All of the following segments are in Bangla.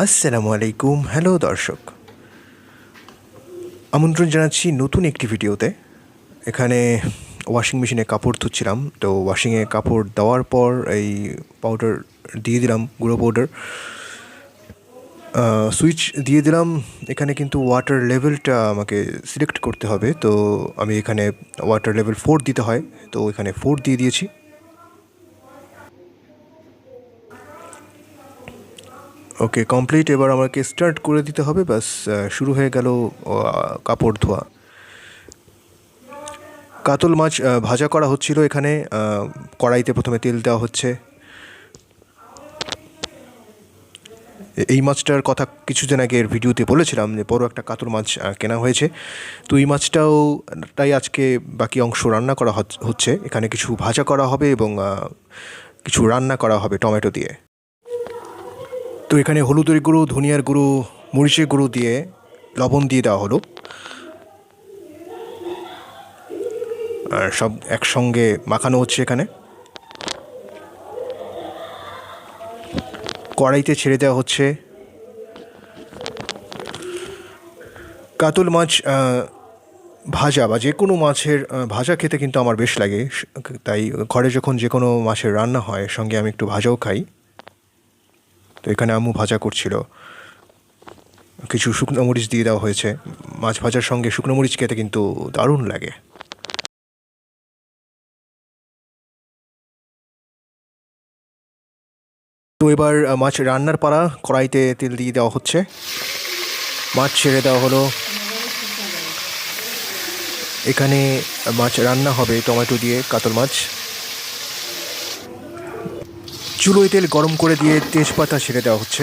আসসালামু আলাইকুম হ্যালো দর্শক। আমন্ত্রণ জানাচ্ছি নতুন একটি ভিডিওতে। এখানে ওয়াশিং মেশিনে কাপড় ধুচ্ছিলাম। তো ওয়াশিংয়ে কাপড় দেওয়ার পর এই পাউডার দিয়ে দিলাম, গুঁড়ো পাউডার সুইচ দিয়ে দিলাম। এখানে কিন্তু ওয়াটার লেভেলটা আমাকে সিলেক্ট করতে হবে। তো আমি এখানে ওয়াটার লেভেল ফোর দিতে হয়। তো এখানে ফোর দিয়ে দিয়েছি। ওকে কমপ্লিট এবার আমাকে স্টার্ট করে দিতে হবে। ব্যাস শুরু হয়ে গেল কাপড় ধোয়া। কাতল মাছ ভাজা করা হচ্ছিল এখানে। কড়াইতে প্রথমে তেল দেওয়া হচ্ছে। এই মাছটার কথা কিছুদিন আগে এর ভিডিওতে বলেছিলাম যে বড় একটা কাতল মাছ কেনা হয়েছে। তো এই মাছটাও, তাই আজকে বাকি অংশ রান্না করা হচ- হচ্ছে। এখানে কিছু ভাজা করা হবে এবং কিছু রান্না করা হবে টমেটো দিয়ে। তো এখানে হলুদের গুঁড়ো, ধনিয়ার গুঁড়ো, মরিচের গুঁড়ো দিয়ে লবণ দিয়ে দেওয়া হলো। আর সব একসঙ্গে মাখানো হচ্ছে এখানে। কড়াইতে ছেড়ে দেওয়া হচ্ছে। কাতল মাছ ভাজা বা যে কোনো মাছের ভাজা খেতে কিন্তু আমার বেশ লাগে। তাই ঘরে যখন যে কোনো মাছের রান্না হয়, সঙ্গে আমি একটু ভাজাও খাই। তো এখানে আম্মু ভাজা করছিল। কিছু শুকনো মরিচ দিয়ে দেওয়া হয়েছে। মাছ ভাজার সঙ্গে শুকনো মরিচ খেতে কিন্তু দারুণ লাগে। তো এবার মাছ রান্নার পাড়া কড়াইতে তেল দিয়ে দেওয়া হচ্ছে। মাছ ছেড়ে দেওয়া হলো। এখানে মাছ রান্না হবে, টমেটো দিয়ে কাতল মাছ। চুলোয় তেল গরম করে দিয়ে তেজপাতা ছেড়ে দেওয়া হচ্ছে।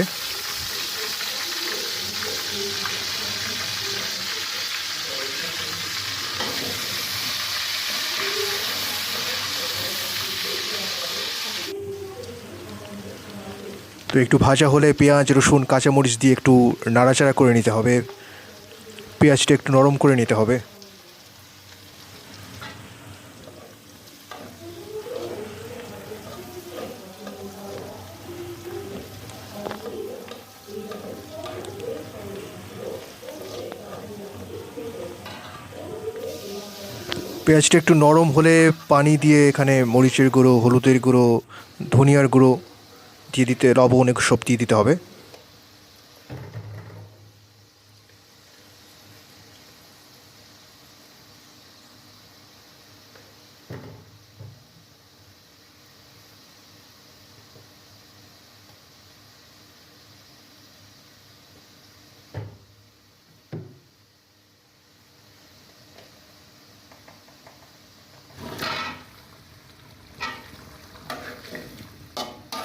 তো একটু ভাজা হলে পেঁয়াজ, রসুন, কাঁচামরিচ দিয়ে একটু নাড়াচাড়া করে নিতে হবে। পেঁয়াজটা একটু নরম করে নিতে হবে। পেঁয়াজটা একটু নরম হলে পানি দিয়ে এখানে মরিচের গুঁড়ো, হলুদের গুঁড়ো, ধনিয়ার গুঁড়ো দিয়ে দিতে, লবণ সব দিয়ে দিতে হবে।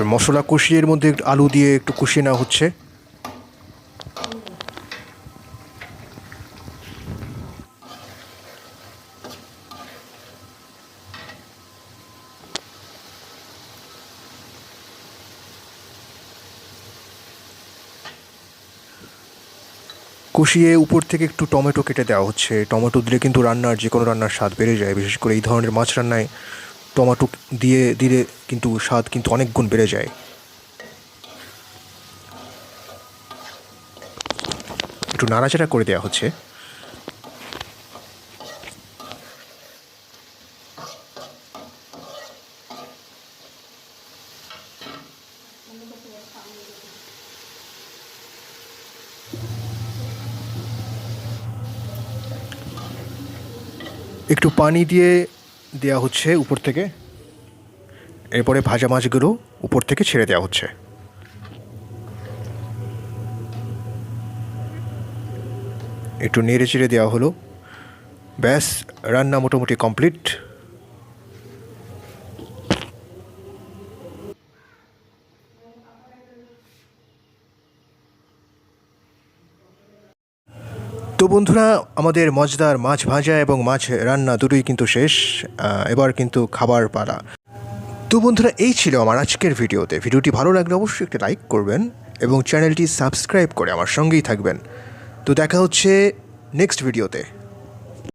মশলা কষিয়ে এর মধ্যে একটু আলু দিয়ে একটু কষিয়ে নেওয়া হচ্ছে। কষিয়ে উপর থেকে একটু টমেটো কেটে দেওয়া হচ্ছে। টমেটো দিলে কিন্তু রান্নার যে কোনো রান্নার স্বাদ বেড়ে যায়। বিশেষ করে এই ধরনের মাছ রান্নায় টমেটো দিয়ে দিলে কিন্তু স্বাদ কিন্তু অনেক গুণ বেড়ে যায়। একটু নাড়াচাড়া করে দেওয়া হচ্ছে। একটু পানি দিয়ে দেওয়া হচ্ছে উপর থেকে। এরপরে ভাজা মাছগুলো উপর থেকে ছেড়ে দেওয়া হচ্ছে। একটু নেড়ে চেড়ে দেওয়া হলো। ব্যাস, রান্না মোটামুটি কমপ্লিট। তো বন্ধুরা, আমাদের মজদার মাছ ভাজা এবং মাছ রান্না দুটোই কিন্তু শেষ এবার কিন্তু খাবার পালা। তো বন্ধুরা, এই ছিল আমার আজকের ভিডিওতে। ভিডিওটি ভালো লাগলে অবশ্যই একটি লাইক করবেন এবং চ্যানেলটি সাবস্ক্রাইব করে আমার সঙ্গেই থাকবেন। তো দেখা হচ্ছে নেক্সট ভিডিওতে।